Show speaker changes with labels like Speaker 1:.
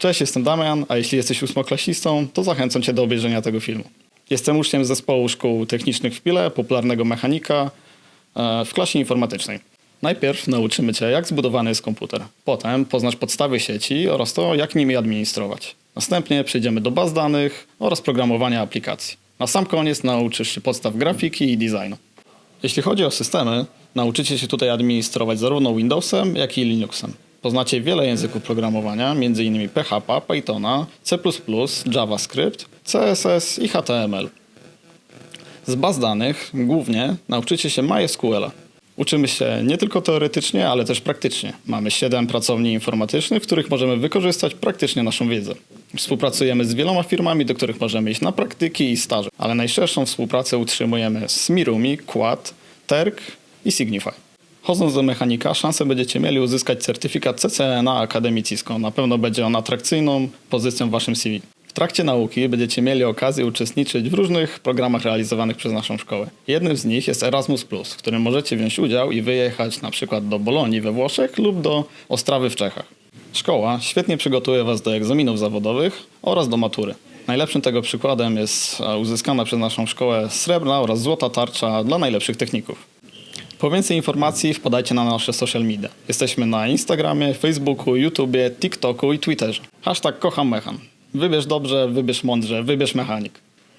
Speaker 1: Cześć, jestem Damian, a jeśli jesteś ósmoklasistą, to zachęcam Cię do obejrzenia tego filmu. Jestem uczniem zespołu szkół technicznych w Pile, popularnego mechanika e, w klasie informatycznej. Najpierw nauczymy Cię, jak zbudowany jest komputer. Potem poznasz podstawy sieci oraz to, jak nimi administrować. Następnie przejdziemy do baz danych oraz programowania aplikacji. Na sam koniec nauczysz się podstaw grafiki i designu. Jeśli chodzi o systemy, nauczycie się tutaj administrować zarówno Windowsem, jak i Linuxem. Poznacie wiele języków programowania, m.in. PHP, Pythona, C++, JavaScript, CSS i HTML. Z baz danych głównie nauczycie się MySQL. Uczymy się nie tylko teoretycznie, ale też praktycznie. Mamy 7 pracowni informatycznych, w których możemy wykorzystać praktycznie naszą wiedzę. Współpracujemy z wieloma firmami, do których możemy iść na praktyki i staże, ale najszerszą współpracę utrzymujemy z Mirumi, Quad, Terk i Signify. Chodząc do mechanika, szansę będziecie mieli uzyskać certyfikat CCNA Akademii Cisco. Na pewno będzie on atrakcyjną pozycją w waszym CV. W trakcie nauki będziecie mieli okazję uczestniczyć w różnych programach realizowanych przez naszą szkołę. Jednym z nich jest Erasmus, w którym możecie wziąć udział i wyjechać na przykład do Bolonii we Włoszech lub do Ostrawy w Czechach. Szkoła świetnie przygotuje Was do egzaminów zawodowych oraz do matury. Najlepszym tego przykładem jest e, uzyskana przez naszą szkołę srebrna oraz złota tarcza dla najlepszych techników. Po więcej informacji wpadajcie na nasze social media. Jesteśmy na Instagramie, Facebooku, YouTubie, TikToku i Twitterze. Hashtag kocham mechan. Wybierz dobrze, wybierz mądrze, wybierz mechanik.